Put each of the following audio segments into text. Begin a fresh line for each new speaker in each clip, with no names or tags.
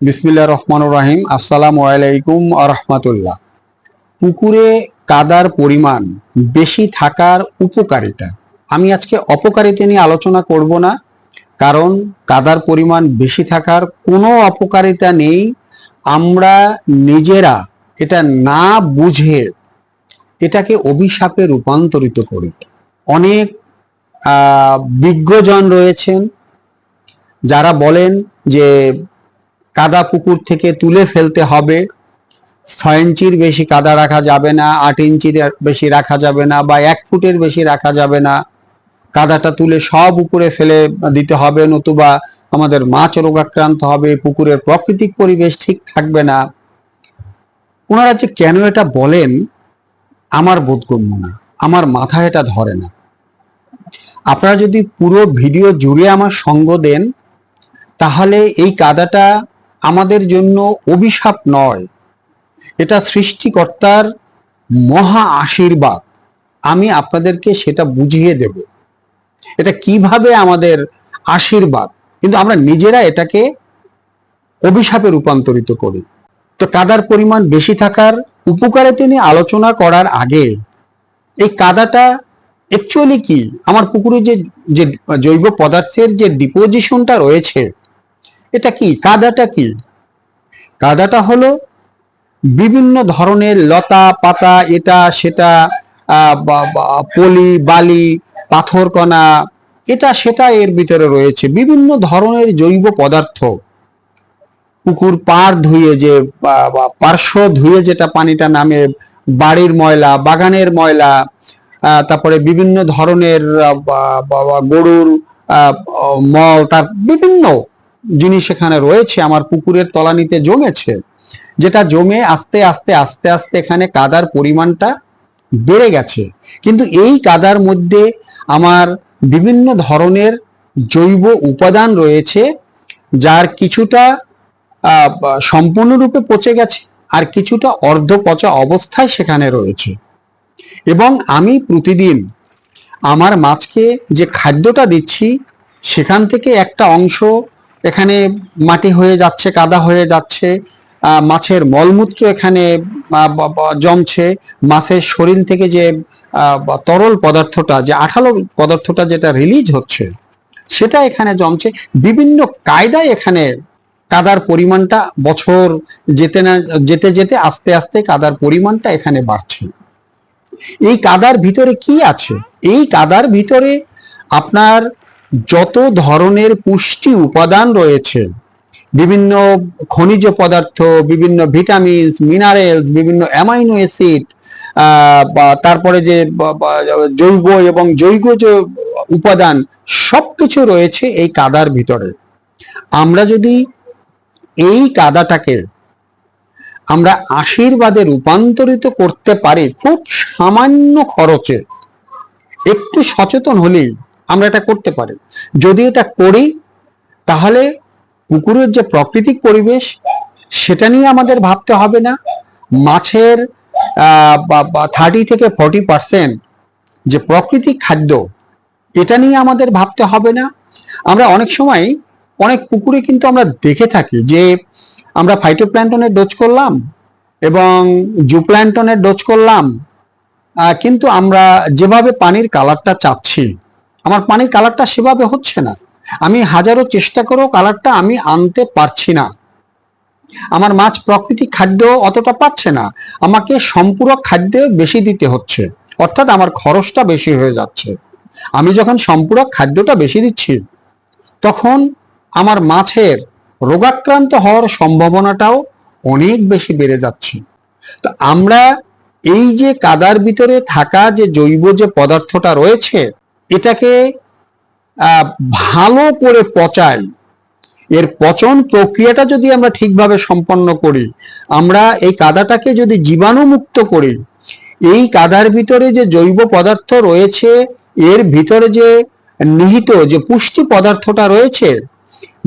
বিসমিল্লা রহমান রাহিম। আসসালামু আলাইকুম আরহামাতুল্লাহ পুকুরে কাদার পরিমাণ বেশি থাকার উপকারিতা। আমি আজকে অপকারিতা নিয়ে আলোচনা করব না, কারণ কাদার পরিমাণ বেশি থাকার কোনো অপকারিতা নেই। আমরা নিজেরা এটা না বুঝে এটাকে অভিশাপে রূপান্তরিত করি। অনেক বিজ্ঞজন রয়েছেন যারা বলেন যে কাদা পুকুর থেকে তুলে ফেলতে হবে। ছয় ইঞ্চির বেশি কাদা রাখা যাবে না, আট ইঞ্চির বেশি রাখা যাবে না বা এক ফুটের বেশি রাখা যাবে না। কাদাটা তুলে সব উপরে ফেলে দিতে হবে, নতুবা আমাদের মাছ রোগাক্রান্ত হবে, পুকুরের প্রাকৃতিক পরিবেশ ঠিক থাকবে না। ওনারা যে কেন এটা বলেন, আমার বোধগম্য না, আমার মাথায় এটা ধরে না। আপনারা যদি পুরো ভিডিও জুড়ে আমার সঙ্গ দেন, তাহলে এই কাদাটা আমাদের জন্য অভিশাপ নয়। এটা সৃষ্টিকর্তার মহা আশীর্বাদ। আমি আপনাদেরকে সেটা বুঝিয়ে দেব। এটা কীভাবে আমাদের আশীর্বাদ? কিন্তু আমরা নিজেরা এটাকে অভিশাপে রূপান্তরিত করি। তো কাদার পরিমাণ বেশি থাকার উপকারে তিনি আলোচনা করার আগে, এই কাদাটা অ্যাকচুয়ালি কি? আমার পুকুরে যে যে জৈব পদার্থের যে ডিপোজিশনটা রয়েছে এটা কি? কাদাটা কি? কাদাটা হলো বিভিন্ন ধরনের লতা, পাতা, এটা, সেটা পলি, বালি, পাথরকণা, এটা, সেটা এর ভিতরে রয়েছে। বিভিন্ন ধরনের জৈব পদার্থ। পুকুর পাড় ধুয়ে যে পার্শ্ব ধুয়ে যেটা পানিটা নামে বাড়ির ময়লা, বাগানের ময়লা তারপরে বিভিন্ন ধরনের গরুর মল, তার বিভিন্ন জিনিস এখানে রয়েছে, আমার পুকুরের তলানিতে জমেছে, যেটা জমে আস্তে আস্তে আস্তে আস্তে এখানে কাদার পরিমাণটা বেড়ে গেছে। কিন্তু এই কাদার মধ্যে আমার বিভিন্ন ধরনের জৈব উপাদান রয়েছে, যার কিছুটা সম্পূর্ণরূপে পচে গেছে, আর কিছুটা অর্ধ পচা অবস্থায় সেখানে রয়েছে। এবং আমি প্রতিদিন আমার মাছকে যে খাদ্যটা দিচ্ছি, সেখান থেকে একটা অংশ এখানে মাটি হয়ে যাচ্ছে, কাদা হয়ে যাচ্ছে মাছের মলমূত্র এখানে জমছে। মাছের শরীর থেকে যে তরল পদার্থটা, যে আঠালো পদার্থটা যেটা রিলিজ হচ্ছে, সেটা এখানে জমছে। বিভিন্ন কায়দায় এখানে কাদার পরিমাণটা বছর যেতে না, যেতে যেতে আস্তে আস্তে কাদার পরিমাণটা এখানে বাড়ছে। এই কাদার ভিতরে কি আছে? এই কাদার ভিতরে আপনার যত ধরনের পুষ্টি উপাদান রয়েছে, বিভিন্ন খনিজ পদার্থ, বিভিন্ন ভিটামিনস, মিনারেলস, বিভিন্ন অ্যামাইনো অ্যাসিড তারপরে যে জৈব এবং জৈব যে উপাদান সব কিছু রয়েছে এই কাদার ভিতরে। আমরা যদি এই কাদাটাকে আমরা আশীর্বাদে রূপান্তরিত করতে পারি খুব সামান্য খরচে, একটু সচেতন হলেই আমরা এটা করতে পারি। যদি এটা করি, তাহলে পুকুরের যে প্রাকৃতিক পরিবেশ, সেটা নিয়ে আমাদের ভাবতে হবে না। মাছের থার্টি থেকে ফর্টি পার্সেন্ট যে প্রাকৃতিক খাদ্য, এটা নিয়ে আমাদের ভাবতে হবে না। আমরা অনেক সময় অনেক পুকুরে কিন্তু আমরা দেখে থাকি যে আমরা ফাইটোপ্ল্যান্টনের ডোজ করলাম এবং জুপ্ল্যান্টনের ডোজ করলাম। কিন্তু আমরা যেভাবে পানির কালারটা চাচ্ছি আমার পানির কালারটা সেভাবে হচ্ছে না। আমি হাজারো চেষ্টা করেও কালারটা আমি আনতে পারছি না। আমার মাছ প্রাকৃতিক খাদ্য অতটা পাচ্ছে না। আমাকে সম্পূরক খাদ্য বেশি দিতে হচ্ছে। অর্থাৎ আমার খরচটা বেশি হয়ে যাচ্ছে। আমি যখন সম্পূরক খাদ্যটা বেশি দিচ্ছি, তখন আমার মাছের রোগাক্রান্ত হওয়ার সম্ভাবনাটাও অনেক বেশি বেড়ে যাচ্ছে। তো আমরা এই যে কাদার ভিতরে থাকা যে জৈব যে পদার্থটা রয়েছে এটাকে ভালো করে পচাই। এর পচন প্রক্রিয়াটা যদি আমরা ঠিকভাবে সম্পন্ন করি, আমরা এই কাদাটাকে যদি জীবাণুমুক্ত করি, এই কাদার ভিতরে যে জৈব পদার্থ রয়েছে, এর ভিতরে যে নিহিত যে পুষ্টি পদার্থটা রয়েছে,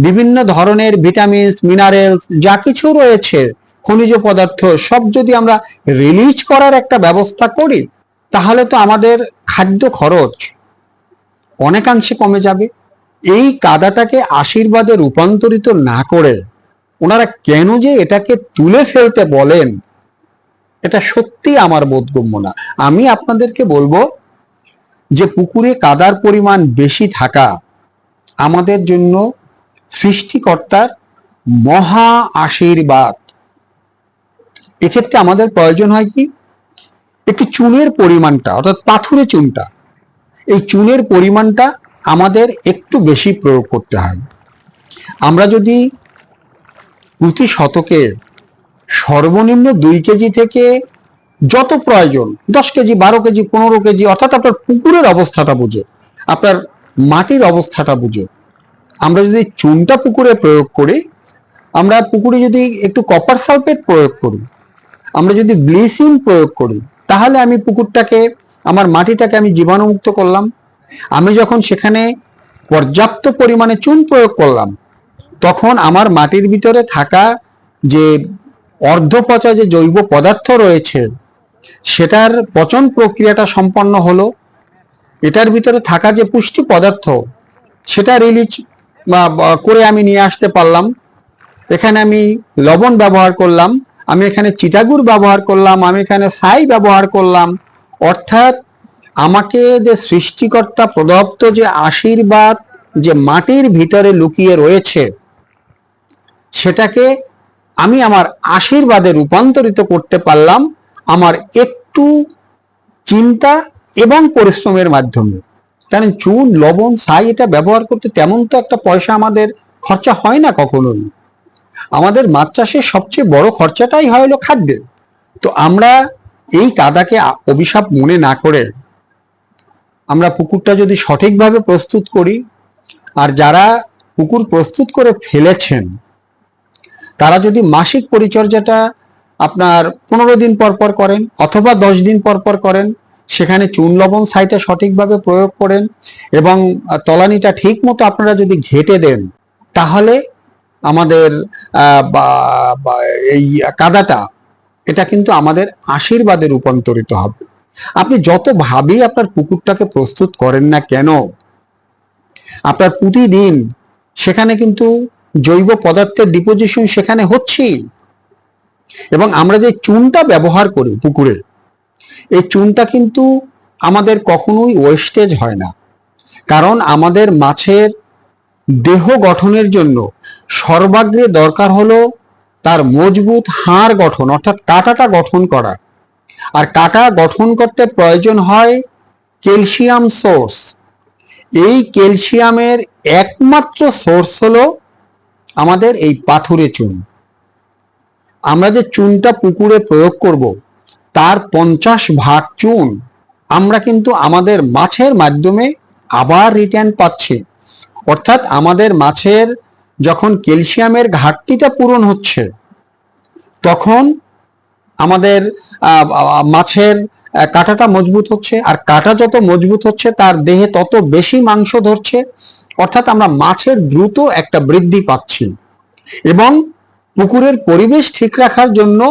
বিভিন্ন ধরনের ভিটামিনস, মিনারেলস, যা কিছু রয়েছে, খনিজ পদার্থ, সব যদি আমরা রিলিজ করার একটা ব্যবস্থা করি, তাহলে তো আমাদের খাদ্য খরচ অনেকাংশে কমে যাবে। এই কাদাটাকে আশীর্বাদে রূপান্তরিত না করে ওনারা কেন যে এটাকে তুলে ফেলতে বলেন, এটা সত্যি আমার বোধগম্য না। আমি আপনাদেরকে বলব যে পুকুরে কাদার পরিমাণ বেশি থাকা আমাদের জন্য সৃষ্টিকর্তার মহা আশীর্বাদ। এক্ষেত্রে আমাদের প্রয়োজন হয় কি? একটি চুনের পরিমাণটা, অর্থাৎ পাথুরে চুনটা এই চুনের পরিমাণটা আমাদের একটু বেশি প্রয়োগ করতে হয়। আমরা যদি প্রতি শতকে সর্বনিম্ন দুই কেজি থেকে যত প্রয়োজন, দশ কেজি, বারো কেজি, পনেরো কেজি, অর্থাৎ আপনার পুকুরের অবস্থাটা বুঝে, আপনার মাটির অবস্থাটা বুঝে, আমরা যদি চুনটা পুকুরে প্রয়োগ করি, আমরা পুকুরে যদি একটু কপার সালফেট প্রয়োগ করি, আমরা যদি ব্লিচিং প্রয়োগ করি, তাহলে আমি পুকুরটাকে আমার মাটিটাকে আমি জীবাণুমুক্ত করলাম। আমি যখন সেখানে পর্যাপ্ত পরিমাণে চুন প্রয়োগ করলাম, তখন আমার মাটির ভিতরে থাকা যে অর্ধপচা যে জৈব পদার্থ রয়েছে, সেটার পচন প্রক্রিয়াটা সম্পন্ন হলো। এটার ভিতরে থাকা যে পুষ্টি পদার্থ, সেটা রিলিজ করে আমি নিয়ে আসতে পারলাম। এখানে আমি লবণ ব্যবহার করলাম, আমি এখানে চিটাগুড় ব্যবহার করলাম, আমি এখানে ছাই ব্যবহার করলাম। অর্থাৎ আমাকে যে সৃষ্টিকর্তা প্রদত্ত যে আশীর্বাদ যে মাটির ভিতরে লুকিয়ে রয়েছে, সেটাকে আমি আমার আশীর্বাদে রূপান্তরিত করতে পারলাম আমার একটু চিন্তা এবং পরিশ্রমের মাধ্যমে। কারণ চুন, লবণ ছাই এটা ব্যবহার করতে তেমন তো একটা পয়সা আমাদের খরচা হয় না কখনোই। আমাদের মাছ চাষের সবচেয়ে বড় খরচাটাই হয় হলো খাদ্যে তো আমরা এই কাদাকে অভিশাপ মনে না করে আমরা পুকুরটা যদি সঠিকভাবে প্রস্তুত করি, আর যারা পুকুর প্রস্তুত করে ফেলেছেন, তারা যদি মাসিক পরিচর্যাটা আপনার পনেরো দিন পর পর করেন অথবা দশ দিন পর পর করেন, সেখানে চুন লবণ সাইটা সঠিকভাবে প্রয়োগ করেন এবং তলানিটা ঠিক মতো আপনারা যদি ঘেটে দেন, তাহলে আমাদের এই কাদাটা এটা কিন্তু আমাদের আশীর্বাদে রূপান্তরিত হবে। আপনি যত ভাবেই আপনার পুকুরটাকে প্রস্তুত করেন না কেন, আপনার প্রতিদিন সেখানে কিন্তু জৈব পদার্থের ডিপোজিশন সেখানে হচ্ছেই। এবং আমরা যে চুনটা ব্যবহার করি পুকুরে, এই চুনটা কিন্তু আমাদের কখনোই ওয়েস্টেজ হয় না। কারণ আমাদের মাছের দেহ গঠনের জন্য সর্বাগ্রে দরকার হলো তার মজবুত হাড় গঠন, অর্থাৎ কাটাটা গঠন করা। আর কাটা গঠন করতে প্রয়োজন হয় ক্যালসিয়াম সোর্স। এই ক্যালসিয়ামের একমাত্র সোর্স হলো আমাদের এই পাথুরে চুন। আমরা যে চুনটা পুকুরে প্রয়োগ করব, তার পঞ্চাশ ভাগ চুন আমরা কিন্তু আমাদের মাছের মাধ্যমে আবার রিটার্ন পাচ্ছি। অর্থাৎ আমাদের মাছের যখন ক্যালসিয়ামের ঘাটতিটা পূরণ হচ্ছে, তখন আমাদের মাছের কাঁটাটা মজবুত হচ্ছে। আর কাঁটা যত মজবুত হচ্ছে, তার দেহে তত বেশি মাংস ধরছে। অর্থাৎ আমরা মাছের দ্রুত একটা বৃদ্ধি পাচ্ছি। এবং পুকুরের পরিবেশ ঠিক রাখার জন্য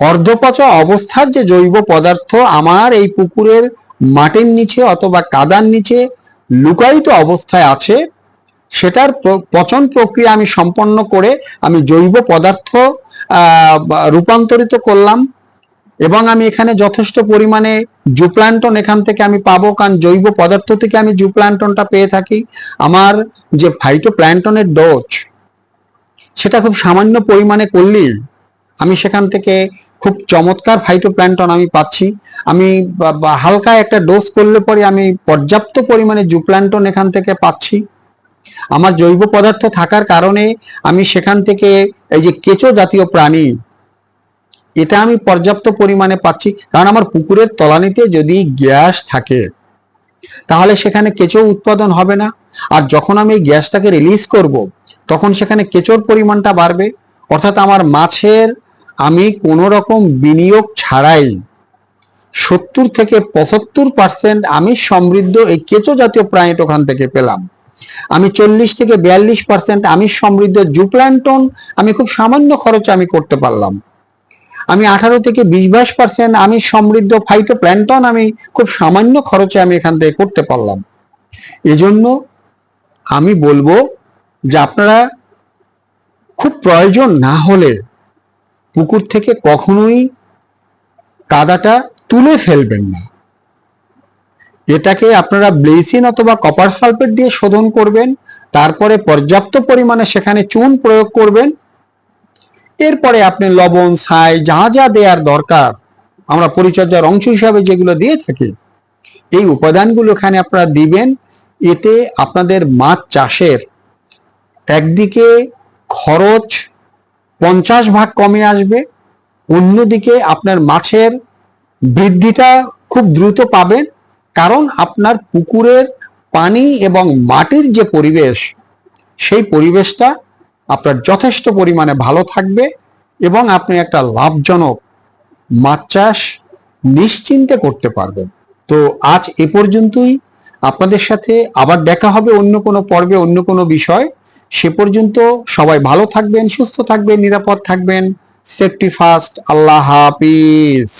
অর্ধপচা অবস্থার যে জৈব পদার্থ আমার এই পুকুরের মাটির নিচে অথবা কাদার নিচে লুকায়িত অবস্থায় আছে সেটার পচন প্রক্রিয়া আমি সম্পন্ন করে আমি জৈব পদার্থ রূপান্তরিত করলাম এবং আমি এখানে যথেষ্ট পরিমাণে জুপ্লান্টন এখান থেকে আমি পাবো, কারণ জৈব পদার্থ থেকে আমি জুপ্লান্টনটা পেয়ে থাকি। আমার যে ফাইটো প্ল্যান্টনের ডোজ সেটা খুব সামান্য পরিমাণে করলেই আমি সেখান থেকে খুব চমৎকার ফাইটোপ্ল্যান্টন আমি পাচ্ছি। আমি হালকা একটা ডোজ করলে পরে আমি পর্যাপ্ত পরিমাণে জুপ্ল্যান্টন এখান থেকে পাচ্ছি। আমার জৈব পদার্থ থাকার কারণে আমি সেখান থেকে এই যে কেঁচো জাতীয় প্রাণী, এটা আমি পর্যাপ্ত পরিমাণে পাচ্ছি। কারণ আমার পুকুরের তলানিতে যদি গ্যাস থাকে, তাহলে সেখানে কেঁচো উৎপাদন হবে না। আর যখন আমি এই গ্যাসটাকে রিলিজ করব, তখন সেখানে কেঁচোর পরিমাণটা বাড়বে। অর্থাৎ আমার মাছের আমি কোনো রকম বিনিয়োগ ছাড়াই সত্তর থেকে পঁচাত্তর পার্সেন্ট আমি সমৃদ্ধ এই কেঁচো জাতীয় প্রাণীটা ওখান থেকে পেলাম। আমি চল্লিশ থেকে বিয়াল্লিশ পার্সেন্ট আমি সমৃদ্ধ জুপ্ল্যান্টন আমি খুব সামান্য খরচে আমি করতে পারলাম। আমি আঠারো থেকে বিশ বাইশ পার্সেন্ট আমি সমৃদ্ধ ফাইটো প্ল্যান্টন আমি খুব সামান্য খরচে আমি এখান থেকে করতে পারলাম। এজন্য আমি বলব যে আপনারা খুব প্রয়োজন না হলে পুকুর থেকে কখনোই কাদাটা তুলে ফেলবেন না। এটাকে আপনারা ব্লিচিং অথবা কপার সালফেট দিয়ে শোধন করবেন, তারপরে পর্যাপ্ত পরিমাণে সেখানে চুন প্রয়োগ করবেন। এরপরে আপনি লবণ, ছাই, যা যা দেওয়ার দরকার, আমরা পরিচর্যার অংশ হিসাবে যেগুলো দিয়ে থাকি, এই উপাদানগুলো এখানে আপনারা দিবেন। এতে আপনাদের মাছ চাষের একদিকে খরচ পঞ্চাশ ভাগ কমে আসবে, অন্যদিকে আপনার মাছের বৃদ্ধিটা খুব দ্রুত পাবেন। কারণ আপনার পুকুরের পানি এবং মাটির যে পরিবেশ, সেই পরিবেশটা আপনার যথেষ্ট পরিমাণে ভালো থাকবে এবং আপনি একটা লাভজনক মাছ চাষ নিশ্চিন্তে করতে পারবেন। তো আজ এ পর্যন্তই। আপনাদের সাথে আবার দেখা হবে অন্য কোনো পর্বে, অন্য কোনো বিষয়। সে পর্যন্ত সবাই ভালো থাকবেন, সুস্থ থাকবেন, নিরাপদ থাকবেন। সেফটি ফার্স্ট আল্লাহ হাফিজ।